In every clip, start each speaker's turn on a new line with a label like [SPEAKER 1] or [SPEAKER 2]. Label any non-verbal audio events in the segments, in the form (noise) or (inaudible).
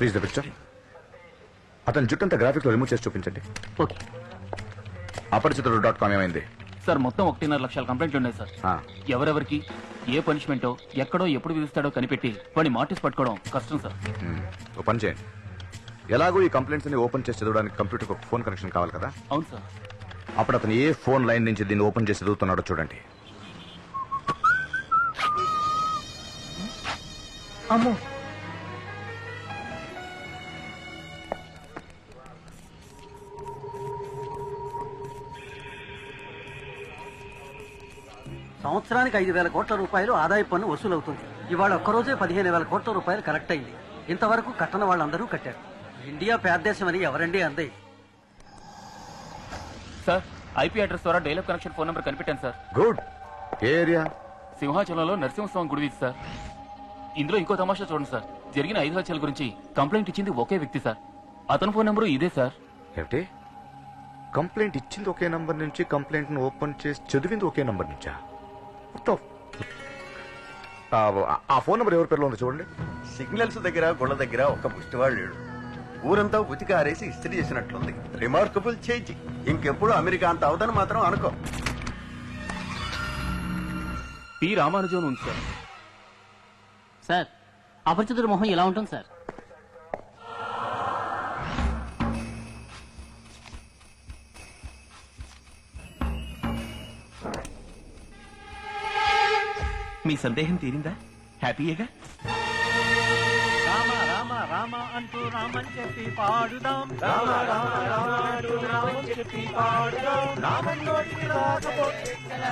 [SPEAKER 1] Please the picture అతని జుట్టంతా గ్రాఫిక్స్లో remove చేసి చూపించండి.
[SPEAKER 2] ఓకే
[SPEAKER 1] అపరిచితుడు డాట్ కామ్ ఏమైంది?
[SPEAKER 2] సార్ మొత్తం ఒకటిన్నర లక్షల కంప్లైంట్లు ఉన్నాయి సార్
[SPEAKER 1] ఆ,
[SPEAKER 2] ఎవరెవరికి ఏ పనిష్మెంటో ఎక్కడో ఎప్పుడు విధిస్తాడో కనిపెట్టి వాడి మాటిస్ పట్టుకోవడం కష్టం సార్
[SPEAKER 1] మ్మ్. ఓ పని చేయండి. ఎలాగో ఈ కంప్లైంట్స్ అన్ని ఓపెన్ చేసి చదవడానికి కంప్యూటర్ ఒక ఫోన్ కనెక్షన్ కావాలి కదా?
[SPEAKER 2] అవును సార్
[SPEAKER 1] అప్పుడు అతను ఏ ఫోన్ లైన్ నుంచి దీన్ని ఓపెన్ చేసి చదువుతున్నాడో చూడండి.
[SPEAKER 2] అమ్మో.
[SPEAKER 3] సంవత్సరానికి ఐదు వేల కోట్ల రూపాయలు ఆదాయ పన్ను వసూలవుతుంది. ఇవాళ ఒక్కరోజే పదిహేను వేల కోట్ల రూపాయలు కలెక్ట్ అయింది. ఇంతవరకు కట్టని వాళ్ళందరూ కట్టారు. ఇండియా పేదదేశం అని ఎవరండి అందే.
[SPEAKER 2] సార్ ఐపీ అడ్రస్ ద్వారా డైలప్ కనెక్షన్ ఫోన్ నెంబర్ కనిపెట్టాను సార్.
[SPEAKER 1] గుడ్. ఏరియా?
[SPEAKER 2] సింహాచలంలో నరసింహస్వామి గుడి సార్. ఇందులో ఇంకో తమాషా చూడండి సార్. జరిగిన ఐదు హత్యల గురించి కంప్లైంట్ ఇచ్చింది ఒకే వ్యక్తి సార్. అతని ఫోన్ నెంబరు ఇదే సార్.
[SPEAKER 1] ఏమిటి? కంప్లైంట్ ఇచ్చింది ఒకే నంబర్ నుంచి కంప్లైంట్ను ఓపెన్ చేసి చదివింది ఒకే నంబర్ నుంచా? ఆ, ఫోన్ నెంబర్ ఎవరి పేరులో ఉంది చూడండి.
[SPEAKER 4] సిగ్నల్స్ దగ్గర గుళ్ళ దగ్గర ఒక ముష్టివాడు లేడు. ఊరంతా ఉతికి ఆరేసి ఇస్త్రీ చేసినట్లుంది. రిమార్కబుల్ చేంజ్ ఇంకెప్పుడు అమెరికా అంత అవదని మాత్రం అనుకో.
[SPEAKER 2] పి రామానుజం ఉంది సార్.
[SPEAKER 5] సార్ అపరిచితుడి మొహం ఎలా ఉంటుంది సార్.
[SPEAKER 6] మీ సందేహం తీరిందా? హ్యాపీయేగా?
[SPEAKER 3] రామ రామ రామ అంటూ రామని చెప్పి పాడుదాం. రామ రామ రామ అంటూ రామని చెప్పి పాడుదాం. రామం నోటికి రాకపోతే కృష్ణ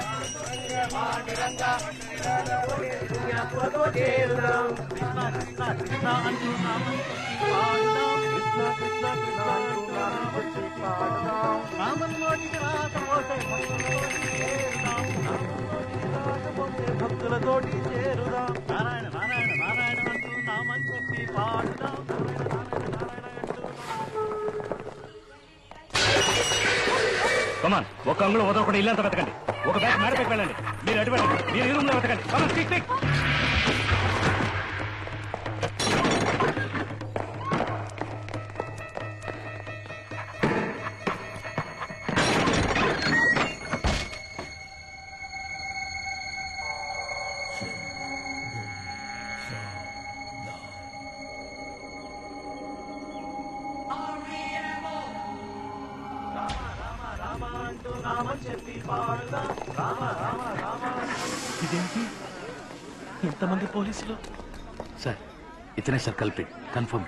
[SPEAKER 3] కృష్ణ కృష్ణ అంటూ రామని చెప్పి పాడుదాం. కృష్ణ కృష్ణ కృష్ణ అంటూ రామని చెప్పి పాడుదాం. రామం నోటికి రాకపోతే భక్తులతోటి నారాయణ నారాయణ నారాయణ అంటూ చెప్పి పాడుదాం.
[SPEAKER 6] కమాన్ ఒక అంగుళం వదలకుండా ఇల్లంతా వెతకండి. ఒక బ్యాగ్ మేడపైకి వెళ్ళండి. మీరు అటు మీరు ఈ రూమ్లో వెతకండి కమాన్ క్విక్
[SPEAKER 7] సార్ ఇతనే సార్ కల్పి కన్ఫర్మ్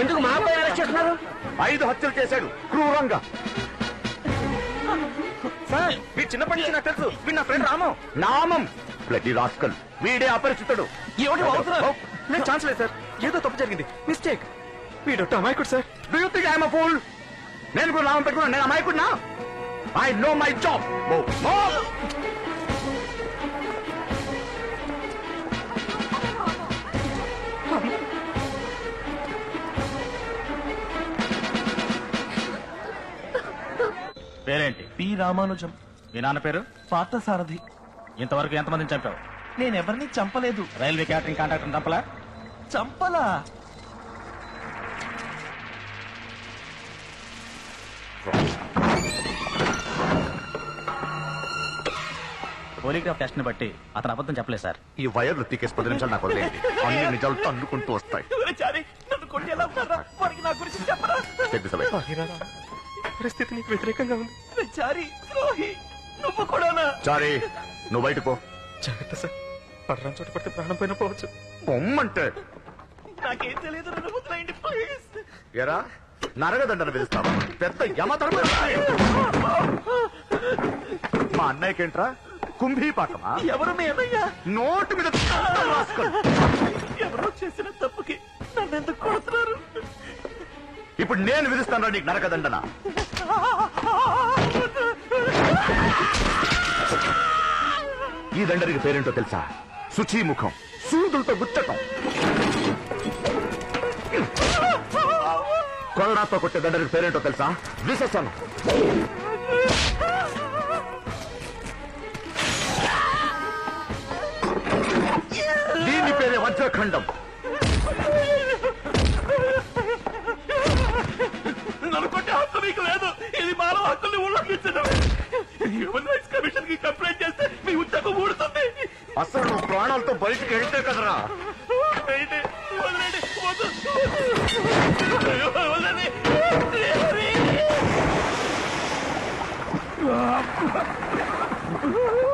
[SPEAKER 1] ఎందుకు మా అబ్బాయి అరెస్ట్ చేస్తున్నారు? ఐదు హత్యలు చేశాడు. క్రూరంగా. సార్ వీడు చిన్నప్పటి నుంచి నాకు తెలుసు. వీడు నా ఫ్రెండ్ రామం. నామం. బ్లడీ రాస్కల్ వీడే అపరిచితుడు.
[SPEAKER 6] ఏమిటి వాగుతున్నారు?
[SPEAKER 1] నేను ఛాన్స్ లేదు సార్. ఏదో తప్పు జరిగింది. మిస్టేక్ వీడు అమాయకుడు sir do you think I'm fool నేను కూడా నామం పెట్టుకున్నాను. నేను అమాయకుడినా ఐ నో మై జాబ్
[SPEAKER 6] పేరేంటి? పి. రామానుజం. మీ నాన్న పేరు? పార్థసారథి. ఇంతవరకు ఎంతమందిని చంపావు? నేను ఎవరిని చంపలేదు. రైల్వే క్యాటరింగ్ కాంట్రాక్టర్ చంపలా? చంపలా? పోలీగ్రాఫ్ టెస్ట్ని బట్టి అతను అబద్ధం చెప్పలేదు సార్.
[SPEAKER 1] ఈ వైర్లు తీకేసి పది నిమిషాలు నాకు వదిలేయండి. అన్ని నిజాలు తన్నుకుంటూ వస్తాయి. away.
[SPEAKER 6] పరిస్థితి నీకు వ్యతిరేకంగా ఉంది. చారి ద్రోహి నువ్వు కూడానా?
[SPEAKER 1] చారీ నువ్వు బయటకు పో.
[SPEAKER 6] జాగ్రత్త సార్. పడరాని చోట పడితే ప్రాణం పైన పోవచ్చు.
[SPEAKER 1] పొమ్మంటే
[SPEAKER 6] నాకేం తెలియదు నన్ను వదిలేయండి ప్లీజ్.
[SPEAKER 1] ఎరా నరగదండను పిలుస్తావా పెద్ద యమధర్మ. మా అన్నయ్యకేంట్రా? కుంభీపాకమా?
[SPEAKER 6] ఎవరు మీ అన్నయ్య?
[SPEAKER 1] నోటు మీద రాసుకో.
[SPEAKER 6] ఎవరో చేసిన తప్పుకి నన్ను ఎందుకు కొడుతున్నారు?
[SPEAKER 1] ఇప్పుడు నేను విధిస్తాను నీకు నరకదండన ఈ దండరికి పేరేంటో తెలుసా? శుచీముఖం సూదులతో గుచ్చటం. కొలరాతో కొట్టే దండరికి పేరేంటో తెలుసా? విశేషాను పేరే వజ్రఖండం.
[SPEAKER 6] ననుకుంటే హక్కు మీకు లేదు. ఇది మానవ హక్కుల్ని ఉల్లంఘించడం హ్యూమన్ రైట్స్ కమిషన్కి కంప్లైంట్ చేస్తే మీ ఉద్యోగం ఊడుతుంది.
[SPEAKER 1] అసలు నువ్వు ప్రాణాలతో బయటికి వెళ్తే కదరా?
[SPEAKER 6] వదిలేండి, వదిలేండి, వద్దు, వద్దు. అయ్యో, వదలండి.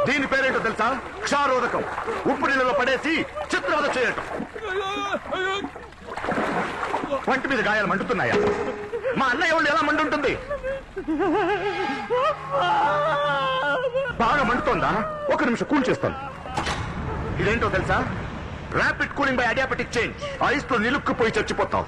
[SPEAKER 1] దీని పేరేంటో తెలుసా? క్షారోదకం. ఉప్పు నీళ్ళలో పడేసి చిత్రవద చేయటం. వంటి మీద గాయాలు మండుతున్నాయా? మా అన్నయ్య వాళ్ళు ఎలా మండుంటుంది? బాగా మండుతోందా? ఒక నిమిషం కూల్ చేస్తాను. ఇదేంటో తెలుసా? Rapid cooling by adiabatic change ఐస్లో నిలుక్కుపోయి చచ్చిపోతావు.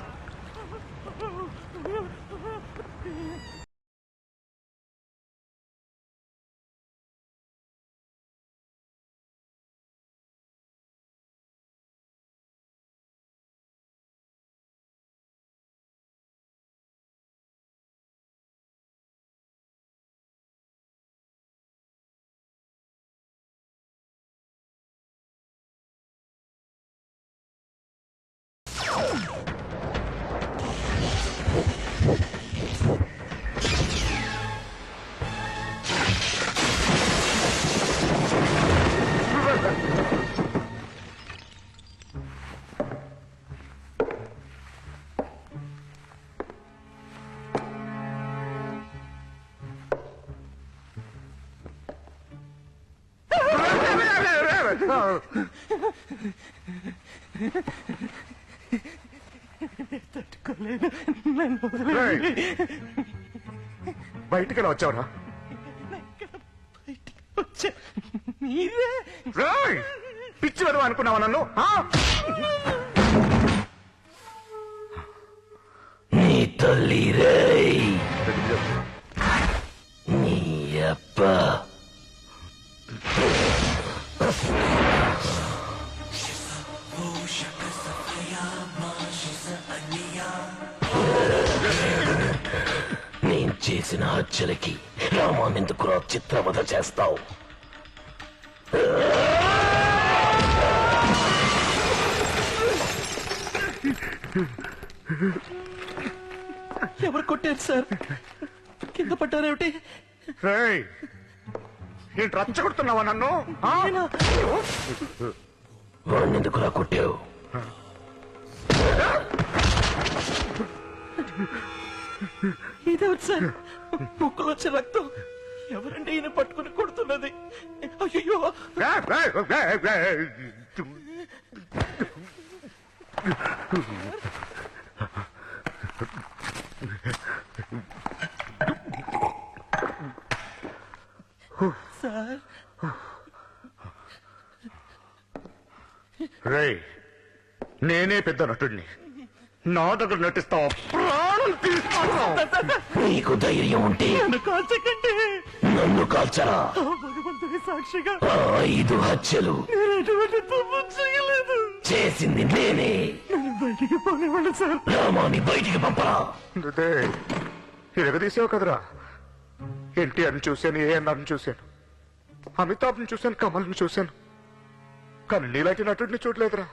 [SPEAKER 1] బయటికి ఎలా వచ్చావురా? రేయ్, పిచ్చి వెదవ అనుకున్నావా నన్ను? ఆ?
[SPEAKER 8] నీ తల్లి రేయ్. నీ అప్ప నేను చేసిన హత్యలకి రామానెందుకు చిత్రవధ చేస్తావు?
[SPEAKER 6] ఎవరు కొట్టారు సార్? కింద పట్టారేమిటి
[SPEAKER 1] ఏంటి రచ్చగొడుతున్నావా నన్ను? ఆ?
[SPEAKER 8] వాణ్ణెందుకులా కొట్టావు?
[SPEAKER 6] ఇదేమిటి సార్? ముక్కులో వచ్చే రక్తం ఎవరండి ఈయన పట్టుకుని కొడుతున్నది? అయ్యో
[SPEAKER 1] రేయ్, రేయ్, రేయ్, రేయ్.
[SPEAKER 6] సార్.
[SPEAKER 1] రేయ్ నేనే పెద్ద నటుడిని. నా దగ్గర నటిస్తావా? ప్రాణం తీస్తావా
[SPEAKER 8] నీకు ధైర్యం ఉంటే
[SPEAKER 6] కాల్చకండి.
[SPEAKER 8] నన్ను కాల్చరా?
[SPEAKER 6] భగవంతుడి సాక్షిగా.
[SPEAKER 8] ఐదు హత్యలు.
[SPEAKER 6] నేను ఎటువంటి తప్పు చేయలేదు.
[SPEAKER 8] చేసింది నేనే.
[SPEAKER 6] నన్ను బయటికి పోనివ్వండి సార్.
[SPEAKER 8] రామాని బయటికి పంపరా?
[SPEAKER 1] అదే ఎరగదీసావు కదరా? ఎన్టీఆర్ని చూశాను ఏఎన్ఆర్ని చూశాను. అమితాబ్ని చూశాను కమల్ని చూశాను. కానీ నీలాంటి నటుడిని చూడలేదురా.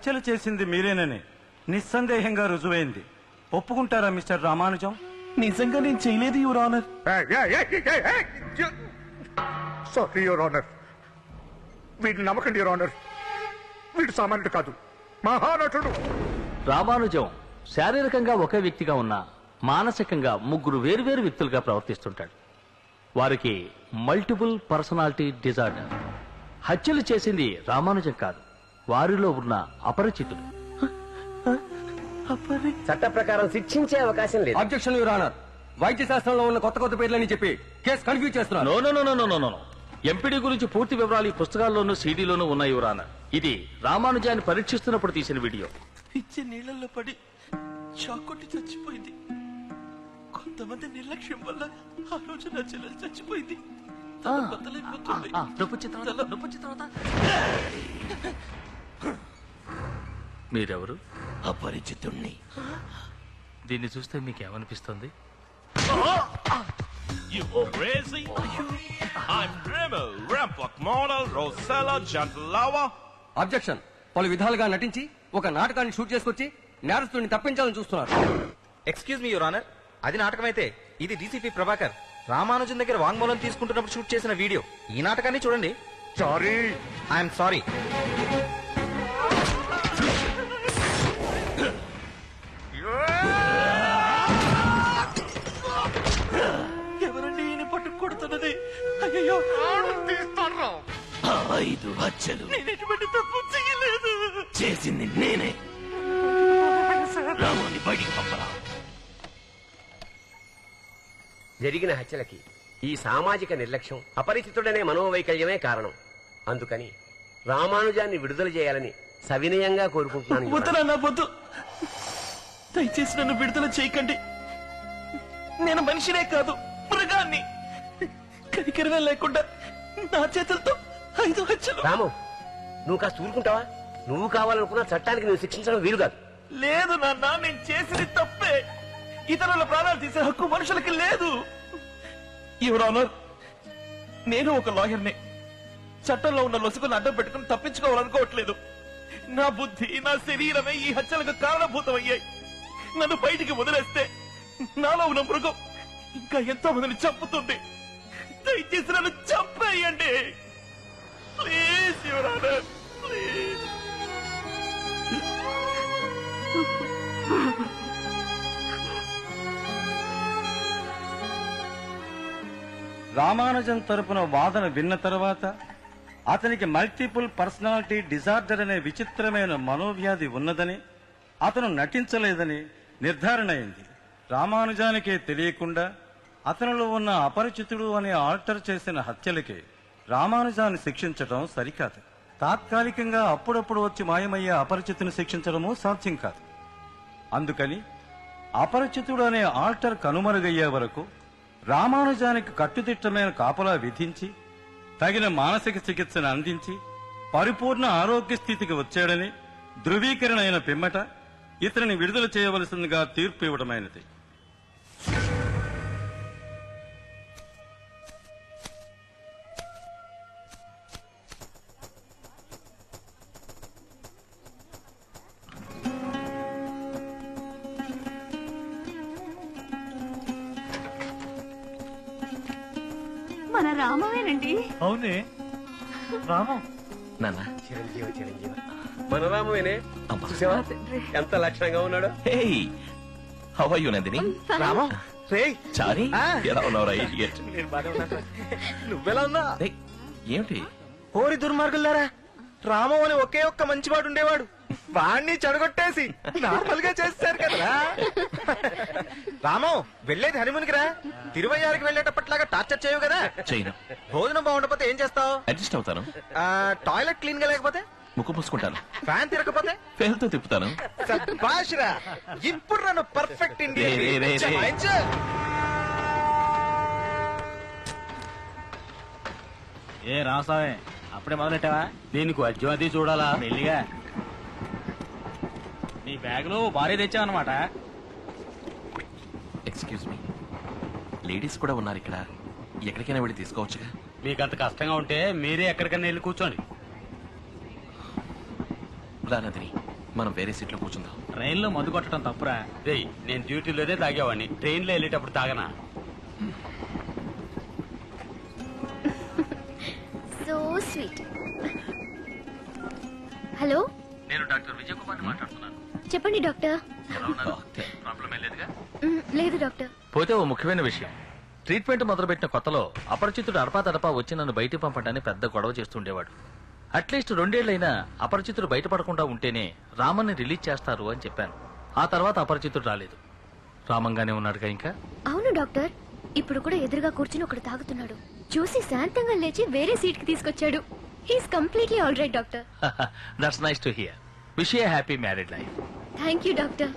[SPEAKER 9] హత్యలు చేసింది మీరేనని నిస్సందేహంగా రుజువైంది. ఒప్పుకుంటారా మిస్టర్ రామానుజం?
[SPEAKER 6] నిజంగా నేను చేయలేదు your honour.
[SPEAKER 1] Sorry your honour. వీడిని నమ్మకండి యువర్ ఆనర్. వీడు సామాన్యుడు కాదు మహానటుడు.
[SPEAKER 10] రామానుజం శారీరకంగా ఒకే వ్యక్తిగా ఉన్న మానసికంగా ముగ్గురు వేరువేరు వ్యక్తులుగా ప్రవర్తిస్తుంటాడు. వారికి మల్టిపుల్ పర్సనాలిటీ డిజార్డర్ హత్యలు చేసింది రామానుజం కాదు వారిలో ఉన్న అపరిచితుడు.
[SPEAKER 7] చట్ట ప్రకారం శిక్షించే అవకాశం లేదు.
[SPEAKER 9] అబ్జెక్షన్ యువర్ ఆనర్ వైద్య శాస్త్రంలో ఉన్న కొత్త కొత్త పేర్లని చెప్పి కేసు కన్ఫ్యూజ్ చేస్తున్నారు.
[SPEAKER 10] No no no no no no no MPD గురించి పూర్తి వివరాలు ఈ పుస్తకాల్లోనూ సీడీలోనూ ఉన్నాయి యువరాన ఇది రామానుజాన్ని పరీక్షిస్తున్నప్పుడు తీసిన వీడియో.
[SPEAKER 6] ఇచ్చే నీళ్ళల్లో పడి షాక్ కొట్టి చచ్చిపోయింది. కొంతమంది నిర్లక్ష్యం వల్ల ఆ రోజు నా చెల్లెలు చచ్చిపోయింది. బద్దలైపోతుంది.
[SPEAKER 10] ఆ, నొప్పి వచ్చిన తర్వాత,
[SPEAKER 6] తల-
[SPEAKER 10] నొప్పి వచ్చిన తర్వాత. మీరెవరు
[SPEAKER 8] అపరిచితుణ్ణి
[SPEAKER 10] దీన్ని చూస్తే మీకేమనిపిస్తుంది
[SPEAKER 11] You crazy? I'm Remo, Rampak model, Rosella Jantalava.
[SPEAKER 9] Objection పలు విధాలుగా నటించి ఒక నాటకాన్ని షూట్ చేసుకొచ్చి నేరస్తుడిని తప్పించాలని చూస్తున్నారు
[SPEAKER 12] ఎక్స్క్యూజ్ మీ యువర్ ఆనర్ అది నాటకమైతే ఇది డీసీపీ ప్రభాకర్ రామానుజన్ దగ్గర వాంగ్మూలం తీసుకుంటున్నప్పుడు షూట్ చేసిన వీడియో. ఈ నాటకాన్ని చూడండి.
[SPEAKER 1] సారీ
[SPEAKER 12] ఐఎమ్ సారీ
[SPEAKER 6] ఎవరండి ఈయన పట్టు కొడుతున్నది? అయ్యో
[SPEAKER 8] ఆ ఐదు హత్యలు.
[SPEAKER 6] నేను ఎటువంటి తప్పు చేయలేదు.
[SPEAKER 8] చేసింది నేనే. రామాన్ని బయటికి పంపరా.
[SPEAKER 7] జరిగిన హత్యలకి ఈ సామాజిక నిర్లక్ష్యం అపరిచితుడనే మనోవైకల్యమే కారణం. అందుకని రామానుజాన్ని విడుదల చేయాలని సవినయంగా కోరుకుంటున్నాను యువర్
[SPEAKER 6] వద్దు నాన్న వద్దు. దయచేసి నన్ను విడుదల చేయకండి. నేను మనిషినే కాదు మృగాన్ని. కనికరమే లేకుండా నా చేతులతో ఐదు హత్యలు.
[SPEAKER 7] రాము నువ్వు కాస్త ఊరుకుంటావా? నువ్వు కావాలనుకున్న చట్టానికి నువ్వు శిక్షించడం వీలు కాదు
[SPEAKER 6] లేదు నాన్న నేను చేసింది తప్పే. ఇతరుల ప్రాణాలు తీసే హక్కు మనుషులకి లేదు. యువర్ ఆనర్ నేను ఒక లాయర్ని. చట్టంలో ఉన్న లొసుకుని అడ్డం పెట్టుకుని తప్పించుకోవాలనుకోవట్లేదు. నా బుద్ధి నా శరీరమే ఈ హత్యలకు కారణభూతమయ్యాయి. నన్ను బయటికి వదిలేస్తే నాలో ఉన్న మృగం ఇంకా ఎంతో మందిని చంపుతుంది. దయచేసి నన్ను చంపేయండి. Please your honour please. (laughs)
[SPEAKER 9] Ramanujan తరపున వాదన విన్న తర్వాత అతనికి మల్టిపుల్ పర్సనాలిటీ డిజార్డర్ అనే విచిత్రమైన మనోవ్యాధి ఉన్నదని అతను నటించలేదని నిర్ధారణ అయింది. రామానుజానికే తెలియకుండా అతనిలో ఉన్న అపరిచితుడు అనే ఆల్టర్ చేసిన హత్యలకే రామానుజాన్ని శిక్షించడం సరికాదు. తాత్కాలికంగా అప్పుడప్పుడు వచ్చి మాయమయ్యే అపరిచితుని శిక్షించడము సాధ్యం కాదు. అందుకని అపరిచితుడు అనే ఆల్టర్ కనుమరుగయ్యే వరకు రామానుజానికి కట్టుదిట్టమైన కాపలా విధించి తగిన మానసిక చికిత్సను అందించి పరిపూర్ణ ఆరోగ్య స్థితికి వచ్చాడని ధృవీకరణ అయిన పిమ్మట ఇతనిని విడుదల చేయవలసిందిగా తీర్పు ఇవ్వడమైనది
[SPEAKER 6] అవునే రామం.
[SPEAKER 8] నాన్న.
[SPEAKER 7] చిరంజీవి చిరంజీవి. మన రామేనే చూసావా? ఎంత లక్షణంగా ఉన్నాడు?
[SPEAKER 8] Hey. How are you Nandini?
[SPEAKER 12] Rama. రే
[SPEAKER 8] చారి ఎలా ఉన్నావురా idiot?
[SPEAKER 12] నువ్వెలా ఉన్నా?
[SPEAKER 8] ఏమిటి?
[SPEAKER 12] ఓరి దుర్మార్గులారా రామం అని ఒకే ఒక్క మంచివాడు ఉండేవాడు. వాణ్ణి చెడగొట్టేసి నార్మల్గా చేస్తారు కదరా. రామం వెళ్ళేది హనుమన్కి రా. తిరువయ్యారికి వెళ్ళేటప్పట్లాగా టార్చర్ చేయవు కదా.
[SPEAKER 8] చేయను.
[SPEAKER 12] భోజనం బాగుండకపోతే ఏం చేస్తావు?
[SPEAKER 8] అడ్జస్ట్ అవుతాను.
[SPEAKER 12] టాయిలెట్ క్లీన్గా లేకపోతే?
[SPEAKER 8] ముక్కు పూసుకుంటాను.
[SPEAKER 12] ఫ్యాన్ తిరగకపోతే?
[SPEAKER 8] పేరుతో తిప్పుతాను.
[SPEAKER 12] సబ్బాష్ రా ఇప్పుడు నన్ను పర్ఫెక్ట్ ఇండియా
[SPEAKER 8] రే, రే, రే, రే.
[SPEAKER 6] ఏ రాసావే
[SPEAKER 12] అప్పుడే మొదలెట్టావా? దీనికి వద్యం అది చూడాలా? మెల్లిగా. నీ బ్యాగ్లో భారీ తెచ్చావన్నమాట.
[SPEAKER 13] ఎక్స్క్యూజ్ మీ లేడీస్ కూడా ఉన్నారు ఇక్కడ. ఎక్కడికైనా వెళ్ళి తీసుకోవచ్చుగా?
[SPEAKER 12] మీకు అంత కష్టంగా ఉంటే మీరే ఎక్కడికైనా వెళ్ళి కూర్చోండి.
[SPEAKER 13] రానదిని మనం వేరే సీట్లో కూర్చుందాం.
[SPEAKER 12] ట్రైన్లో మందు కొట్టడం తప్పురా. రేయ్ నేను డ్యూటీలోనే తాగేవాడిని. ట్రైన్లో వెళ్ళేటప్పుడు తాగనా?
[SPEAKER 14] సో స్వీట్ హలో
[SPEAKER 10] నేను డాక్టర్ విజయ్ కుమార్ మాట్లాడుతున్నాను
[SPEAKER 14] చెప్పండి డాక్టర్. మ్, లేదు డాక్టర్.
[SPEAKER 10] పోతే ఓ ముఖ్యమైన విషయం. ట్రీట్మెంట్ మొదలుపెట్టిన కొత్తలో అపరిచితుడు అడపాదడపా వచ్చి నన్ను బయటికి పంపడానికి పెద్ద గొడవ చేస్తుండేవాడు. అట్లీస్ట్ రెండేళ్ళైనా అపరిచితుడు బయటపడకుండా ఉంటేనే రామన్ని రిలీజ్ చేస్తారు అని చెప్పాను. ఆ తర్వాత అపరిచితుడు రాలేదు. రామంగానే ఉన్నాడుగా ఇంకా?
[SPEAKER 14] అవును డాక్టర్. ఇప్పుడు కూడా ఎదురుగా కూర్చుని ఒకడు తాగుతున్నాడు. చూసి శాంతంగా లేచి వేరే సీట్కి తీసుకొచ్చాడు. He's completely all right doctor.
[SPEAKER 10] That's nice to hear wish a happy married life
[SPEAKER 14] thank you doctor